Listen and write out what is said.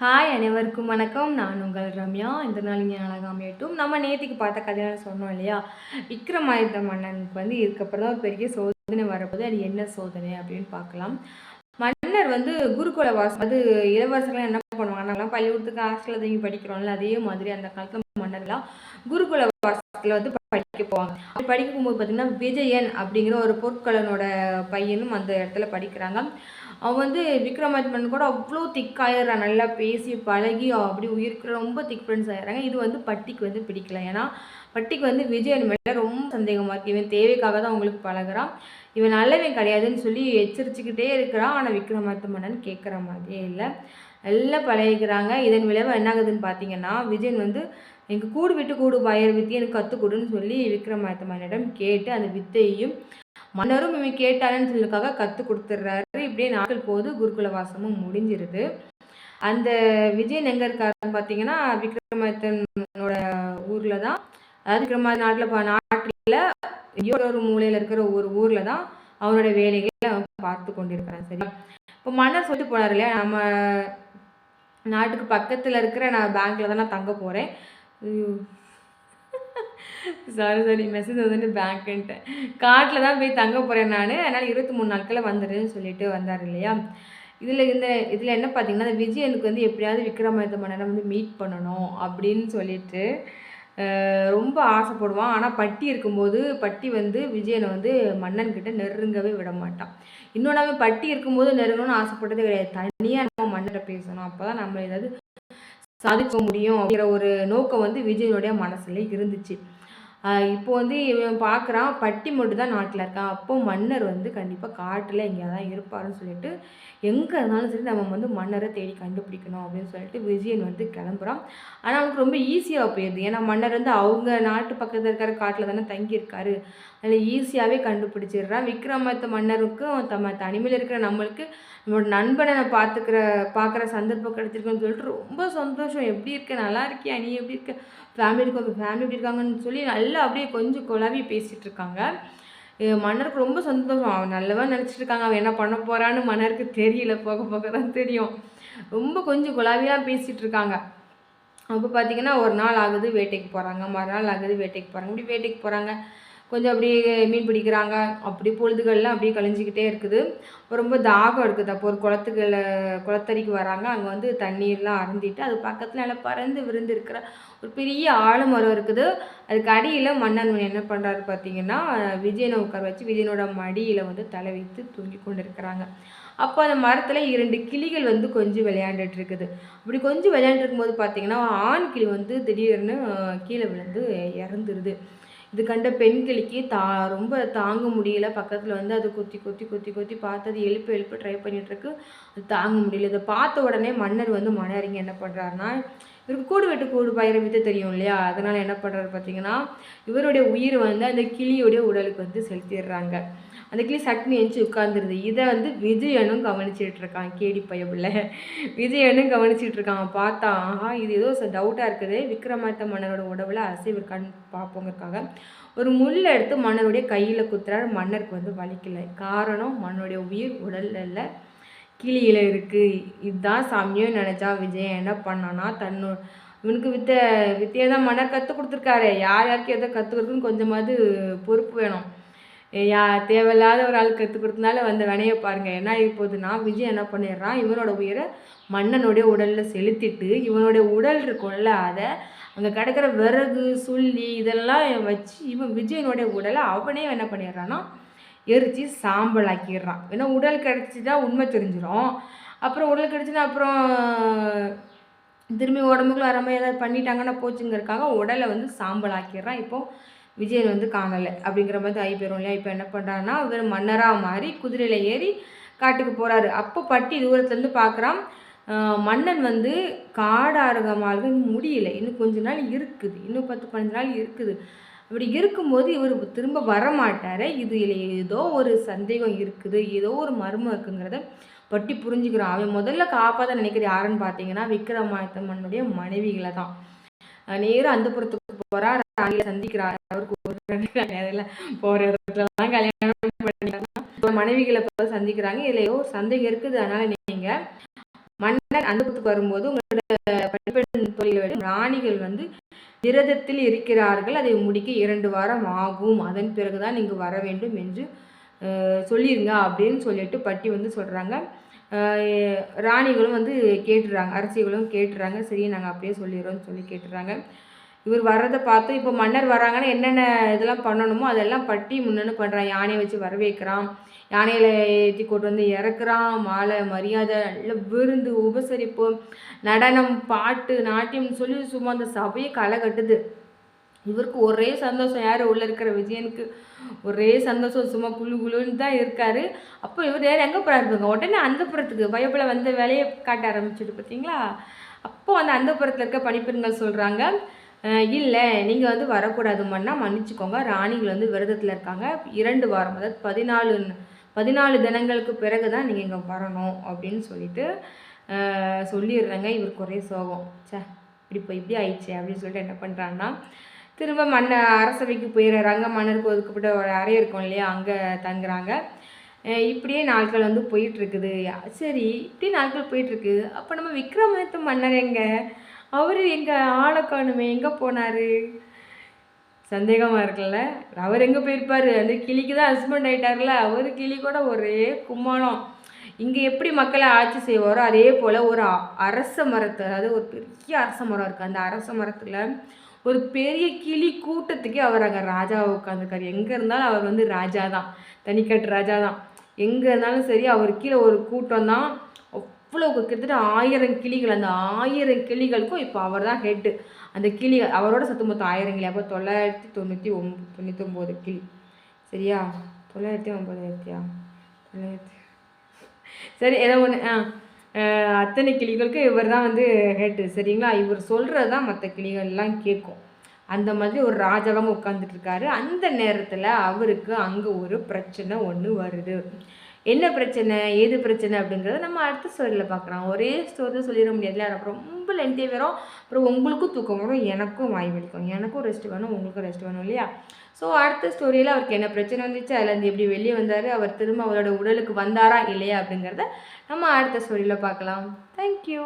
Hi அனைவருக்கும் வணக்கம். நான் உங்கள் ரம்யா. இந்த நாள் இங்கே அழகாமையட்டும் நம்ம நேற்றுக்கு பார்த்த கதையான சொன்னோம் இல்லையா? விக்ரமாதித்த மன்னனுக்கு வந்து இதுக்கப்புறம் தான் ஒரு பெரிய சோதனை வரப்போது அது என்ன சோதனை அப்படின்னு பார்க்கலாம். மன்னர் வந்து குருகுல வாசம் அது இளவரசர்கள் என்ன பண்ணுவாங்க நாங்களாம் பள்ளிக்கூடத்துக்கு ஹாஸ்டலில் தங்கி படிக்கிறோம்ல அதே மாதிரி அந்த காலத்தில் மன்னர்லாம் குருகுல வாசத்தில் வந்து படிக்க போவாங்க. அப்படி படிக்க போகும்போது பார்த்தீங்கன்னா விஜயன் அப்படிங்கிற ஒரு பொற்கலனோட பையனும் அந்த இடத்துல படிக்கிறாங்க. அவன் வந்து விக்ரமாதித்தன் கூட அவ்வளோ திக் ஆயிடுறான் நல்லா பேசி பழகி அப்படி உயிருக்கு ரொம்ப திக் ஃப்ரெண்ட்ஸ் ஆயிடுறாங்க. இது வந்து பட்டிக்கு வந்து பிடிக்கல. ஏன்னா பட்டிக்கு வந்து விஜயன் மேலே ரொம்ப சந்தேகமாக இருக்குது இவன் தேவைக்காக தான் அவங்களுக்கு பழகிறான். இவன் நல்லவன் கிடையாதுன்னு சொல்லி எச்சரிச்சுக்கிட்டே இருக்கிறான். ஆனால் விக்ரமாதித்த மன்னன் கேட்குற மாதிரியே இல்லை. நல்லா பழகிக்கிறாங்க. இதன் விளைவாக என்ன ஆகுதுன்னு பார்த்தீங்கன்னா விஜயன் வந்து எனக்கு கூடு விட்டு கூடு பயிர் வித்தி எனக்கு கற்றுக்கொடுன்னு சொல்லி விக்ரமாதித்த மன்னனிடம் கேட்டு அந்த வித்தையையும் மன்னரும் இவன் கேட்டானன்னு சொல்லுக்காக கற்றுக் கொடுத்துட்றாரு இப்படியே நாட்கள் போது குருகுல வாசமும் முடிஞ்சிருது. அந்த விஜயன் எங்கே இருக்காருன்னு பார்த்தீங்கன்னா விக்ரமாதித்தனோட ஊரில் தான் அதாவது விக்ரமாதி நாட்டில் நாட்டில் ஒரு மூலையில் இருக்கிற ஒரு ஊரில் தான் அவனோட வேலைகளை அவன் பார்த்து கொண்டிருக்கிறான் சரி இப்போ மன்னர் சொல்லிட்டு போனார் இல்லையா நம்ம நாட்டுக்கு பக்கத்தில் இருக்கிற நான் பேங்க்கில் தான் நான் தங்க போகிறேன் சாரி சாரி மெசேஜ் வந்துட்டு பேங்க்குன்ட்டேன் காட்டில் தான் போய் தங்க போகிறேன் நான். அதனால் இருபத்தி மூணு நாட்களில் வந்துடுன்னு சொல்லிட்டு வந்தார் இல்லையா? இதில் இந்த இதில் என்ன பார்த்தீங்கன்னா அந்த விஜயனுக்கு வந்து எப்படியாவது விக்ரமாதித்த மன்னரை வந்து மீட் பண்ணணும் அப்படின்னு சொல்லிட்டு ரொம்ப ஆசைப்படுவான். ஆனால் பட்டி இருக்கும்போது பட்டி வந்து விஜயனை வந்து மன்னன்கிட்ட நெருங்கவே விட மாட்டான். இன்னொன்று பட்டி இருக்கும்போது நெருங்கணும்னு ஆசைப்பட்டதே கிடையாது. தனியாக நம்ம மன்னரை பேசணும். அப்போ தான் நம்ம ஏதாவது சாதிக்க முடியும் அப்படிங்கிற ஒரு நோக்கம் வந்து விஜயனுடைய மனசுல இருந்துச்சு. இப்போ வந்து இவன் பார்க்குறான் பட்டி மட்டும் தான் நாட்டில் இருக்கான் அப்போ மன்னர் வந்து கண்டிப்பாக காட்டில் எங்கேயா தான் இருப்பாருன்னு சொல்லிட்டு எங்கே இருந்தாலும் சரி நம்ம வந்து மன்னரை தேடி கண்டுபிடிக்கணும் அப்படின்னு சொல்லிட்டு விஜயன் வந்து கிளம்புறான். ஆனால் அவனுக்கு ரொம்ப ஈஸியாக போயிடுது ஏன்னா மன்னர் வந்து அவங்க நாட்டு பக்கத்தில் இருக்கிற காட்டில் தானே தங்கியிருக்காரு. அதில் ஈஸியாகவே கண்டுபிடிச்சிடுறான். விக்ரமத்த மன்னருக்கும் தம்ம தனிமையில் இருக்கிற நம்மளுக்கு நம்மளோட நண்பனை நான் பார்த்துக்கிற பார்க்குற சந்தர்ப்பம் கிடச்சிருக்குன்னு சொல்லிட்டு ரொம்ப சந்தோஷம். எப்படி இருக்க? நல்லா இருக்கியா? நீ எப்படி இருக்க? ஃபேமிலி இருக்க ஃபேமிலி எப்படி இருக்காங்கன்னு சொல்லி நல்லா அப்படியே கொஞ்சம் குழாவி பேசிகிட்டு இருக்காங்க. மன்னருக்கு ரொம்ப சந்தோஷம். அவன் நல்லவா நினச்சிட்டு இருக்காங்க. அவன் என்ன பண்ண போகிறான்னு மன்னருக்கு தெரியல. போக போக தான் தெரியும். ரொம்ப கொஞ்சம் குழாவியாக பேசிகிட்டு இருக்காங்க. அப்போ பார்த்தீங்கன்னா ஒரு நாள் ஆகுது வேட்டைக்கு போகிறாங்க மறுநாள் ஆகுது வேட்டைக்கு போகிறாங்க இப்படி வேட்டைக்கு போகிறாங்க கொஞ்சம் அப்படியே மீன் பிடிக்கிறாங்க. அப்படி பொழுதுகள்லாம் அப்படியே கழிஞ்சிக்கிட்டே இருக்குது. ரொம்ப தாகம் இருக்குது. அப்போ ஒரு குளத்துக்குள்ள குளத்தறிக்கு வராங்க. அங்கே வந்து தண்ணீர்லாம் அருந்திட்டு அது பக்கத்தில் நல்லா பறந்து விருந்து இருக்கிற ஒரு பெரிய ஆலமரம் இருக்குது. அதுக்கு அடியில் மன்னன் என்ன பண்ணுறாரு பார்த்தீங்கன்னா விஜயனை உட்கார வச்சு விஜயனோட மடியில் வந்து தலை வைத்து தூங்கி கொண்டு இருக்கிறாங்க அப்போ அந்த மரத்தில் இரண்டு கிளிகள் வந்து கொஞ்சம் விளையாண்டுட்டு இருக்குது. அப்படி கொஞ்சம் விளையாண்டுருக்கும் போது பார்த்தீங்கன்னா ஆண் கிளி வந்து திடீர்னு கீழே விழுந்து இறந்துருது. இது கண்ட பெண்களுக்கு தா ரொம்ப தாங்க முடியல. பக்கத்தில் வந்து அது கொத்தி கொத்தி கொத்தி கொத்தி பார்த்து அது எழுப்பு எழுப்பு ட்ரை பண்ணிகிட்ருக்கு அது தாங்க முடியல. இதை பார்த்த உடனே மன்னர் வந்து மன்னரிங்க என்ன பண்ணுறாருன்னா இவருக்கு கூடு வெட்டு கூடு பயிரை வித்து தெரியும் இல்லையா? அதனால் என்ன பண்ணுறாரு பார்த்தீங்கன்னா இவருடைய உயிர் வந்து அந்த கிளியுடைய உடலுக்கு வந்து செலுத்திடுறாங்க. அந்த கிளி சட்னி எஞ்சி உட்காந்துருது இதை வந்து விஜயனும் கவனிச்சிட்டு இருக்கான் கேடி பையபிள்ள விஜயனும் கவனிச்சிட்டு இருக்கான் பார்த்தா ஆஹா இது ஏதோ டவுட்டாக இருக்குது. விக்ரமாத்த மன்னரோட உடவுல அசைவு இருக்கான்னு பார்ப்போங்கிறக்காக ஒரு முள் எடுத்து மன்னருடைய கையில் குத்துறாரு. மன்னருக்கு வந்து வலிக்கலை. காரணம் மன்னருடைய உயிர் உடல்ல இல்லை. கிளியில் இருக்குது இதுதான் சாமியும் நினச்சா விஜயன் என்ன பண்ணான்னா தன்னு இவனுக்கு வித்த வித்தியை தான் மன்னர் கற்றுக் கொடுத்துருக்காரு. யார் யாருக்கு எதை கற்றுக் கொடுக்குன்னு கொஞ்சமாவது பொறுப்பு வேணும். யா தேவையில்லாத ஒரு ஆள் கற்றுக் கொடுத்தனால வந்த வினையை பாருங்கள் என்ன ஆகி போகுதுன்னா விஜய் என்ன பண்ணிடுறான்? இவனோட உயிரை மன்னனுடைய உடலில் செலுத்திட்டு இவனுடைய உடல் இருக்கும்ல அதை அங்கே கிடக்கிற விறகு சுள்ளி இதெல்லாம் வச்சு இவன் விஜயனுடைய உடலை அவனே என்ன பண்ணிடுறான்னா எரித்து சாம்பல் ஆக்கிடுறான் ஏன்னா உடல் கிடச்சிட்டா உண்மை தெரிஞ்சிடும் அப்புறம் உடல் கிடச்சின்னா அப்புறம் திரும்பி உடம்புக்குள்ள வர மாதிரி ஏதாவது பண்ணிட்டாங்கன்னா போச்சுங்கிறதுக்காக உடலை வந்து சாம்பல் ஆக்கிடுறான் இப்போது விஜயன் வந்து காணலை. அப்படிங்கிற மாதிரி ஆகி போயிடும் இல்லையா? இப்போ என்ன பண்ணுறான்னா அவர் மன்னராக மாறி குதிரையில் ஏறி காட்டுக்கு போகிறாரு அப்போ பட்டி தூரத்துலேருந்து பார்க்குறான் மன்னன் வந்து காடாரகமாக முடியல. இன்னும் கொஞ்ச நாள் இருக்குது. இன்னும் பத்து பதினஞ்சு நாள் இருக்குது. அப்படி இருக்கும்போது இவர் திரும்ப வரமாட்டார். இதில் ஏதோ ஒரு சந்தேகம் இருக்குது. ஏதோ ஒரு மர்மம் இருக்குங்கிறத பட்டி புரிஞ்சுக்கிறான் அவன் முதல்ல காப்பாற்ற நினைக்கிற யாருன்னு பார்த்தீங்கன்னா விக்ரமாதித்தம்மனுடைய மனைவிகளை தான். நேரம் அந்த புறத்துக்கு போகிறார் ராணியை சந்திக்கிறார். அவருக்கு ஒரு போகிற இடத்துலலாம் கல்யாணம் பண்ணிக்கிறாங்க மனைவிகளை சந்திக்கிறாங்க. இதில் ஏதோ சந்தேகம் இருக்குது. அதனால் நீங்கள் மன்னர் அந்தப்புறத்துக்கு வரும்போது உங்களோட பெண் தொழில்கள் ராணிகள் வந்து விரதத்தில் இருக்கிறார்கள். அதை முடிக்க இரண்டு வாரம் ஆகும். அதன் பிறகுதான் நீங்கள் வர வேண்டும் என்று சொல்லிடுங்க அப்படின்னு சொல்லிட்டு பட்டி வந்து சொல்கிறாங்க ராணிகளும் வந்து கேட்டுறாங்க. அரசிகளும் கேட்டுறாங்க. சரி நாங்கள் அப்படியே சொல்லிடுறோம்னு சொல்லி கேட்டுறாங்க. இவர் வர்றதை பார்த்து இப்போ மன்னர் வராங்கன்னா என்னென்ன இதெல்லாம் பண்ணணுமோ அதெல்லாம் பட்டி முன்னன்னு பண்ணுறான் யானையை வச்சு வரவேற்கிறான். யானையில் ஏற்றி கொண்டு வந்து இறக்குறான். மாலை மரியாதை நல்ல விருந்து உபசரிப்பு நடனம் பாட்டு நாட்டியம்னு சொல்லி சும்மா அந்த சபையை களை கட்டுது. இவருக்கு ஒரே சந்தோஷம். யார் உள்ளே இருக்கிற விஜயனுக்கு ஒரே சந்தோஷம். சும்மா குழு குழுன்னு தான் இருக்கார். அப்போ இவர் வேறு எங்கே போகிறாருங்க உடனே அந்த புறத்துக்கு பயப்பில் வந்த வேலையை காட்ட ஆரம்பிச்சிட்டு பார்த்தீங்களா அப்போ அந்த அந்த புறத்தில் இருக்க பணிப்பெண்கள் சொல்கிறாங்க இல்லை நீங்கள் வந்து வரக்கூடாதுமன்னா மன்னிச்சுக்கோங்க. ராணிகள் வந்து விரதத்தில் இருக்காங்க. இரண்டு வாரம் அதாவது பதினாலு பதினாலு தினங்களுக்கு பிறகு தான் நீங்கள் இங்கே வரணும் அப்படின்னு சொல்லிட்டு சொல்லிடுறேங்க. இவருக்கு ஒரே சோகம். சே இப்படி இப்போ இப்படி ஆயிடுச்சு அப்படின்னு சொல்லிட்டு என்ன பண்ணுறாங்கன்னா திரும்ப மன்ன அரசவைக்கு போயிடுறாங்க மன்னருக்கு ஒதுக்கப்பட்ட ஒரு அறை இருக்கும் இல்லையா? அங்கே தங்குறாங்க. இப்படியே நாட்கள் வந்து போயிட்டுருக்குது சரி இப்படி நாட்கள் போயிட்டுருக்கு அப்போ நம்ம விக்ரமாதித்த மன்னர் எங்கே? அவர் எங்கள் ஆளை காணுமே எங்கே போனார்? சந்தேகமாக இருக்குல்ல? அவர் எங்கே போயிருப்பார்? அந்த கிளிக்கு தான் ஹஸ்பண்ட் ஆகிட்டார்ல அவர் கிளி கூட ஒரே கும்மாளம். இங்கே எப்படி மக்களை ஆட்சி செய்வாரோ அதே போல் ஒரு அரச மரத்தை அதாவது ஒரு பெரிய அரச மரம் இருக்குது அந்த அரச மரத்தில் ஒரு பெரிய கிளி கூட்டத்துக்கே அவர் அங்கே ராஜாவை உட்காந்துருக்காரு எங்கே இருந்தாலும் அவர் வந்து ராஜா தான் தனிக்கட்டு ராஜா தான் எங்கே இருந்தாலும் சரி அவர் கீழே ஒரு கூட்டம் தான். அவ்வளோ கிட்டத்தட்ட ஆயிரம் கிளிகள் அந்த ஆயிரம் கிளிகளுக்கும் இப்போ அவர் தான் ஹெட்டு அந்த கிளி அவரோட சத்து மொத்தம் ஆயிரம் கிளி. அப்போ தொள்ளாயிரத்தி தொண்ணூற்றி ஒம் தொண்ணூற்றி கிளி. சரியா? தொள்ளாயிரத்தி ஒம்பதாயிரத்தியா தொள்ளாயிரத்தி. சரி ஏதோ ஒன்று ஆ அத்தனை கிளிகளுக்கும் இவர் தான் வந்து ஹெட்டு சரிங்களா? இவர் சொல்கிறது தான் மற்ற கிளிகள்லாம் கேட்கும். அந்த மாதிரி ஒரு ராஜாவாக உட்காந்துட்ருக்காரு அந்த நேரத்தில் அவருக்கு அங்கே ஒரு பிரச்சனை ஒன்று வருது. என்ன பிரச்சனை ஏது பிரச்சனை அப்படிங்கிறத நம்ம அடுத்த ஸ்டோரியில் பார்க்குறோம் ஒரே ஸ்டோரியில் சொல்லிட முடியாதுல அப்புறம் ரொம்ப லென்த்தே வரும். அப்புறம் உங்களுக்கும் தூக்கம் வரும். எனக்கும் வாய் வலிக்கும். எனக்கும் ரெஸ்ட் வேணும் உங்களுக்கும் ரெஸ்ட் வேணும் இல்லையா? ஸோ அடுத்த ஸ்டோரியில் அவருக்கு என்ன பிரச்சனை வந்துச்சு? அதுலேருந்து எப்படி வெளியே வந்தார்? அவர் திரும்ப அவரோட உடலுக்கு வந்தாரா இல்லையா அப்படிங்கிறத நம்ம அடுத்த ஸ்டோரியில் பார்க்கலாம். தேங்க்யூ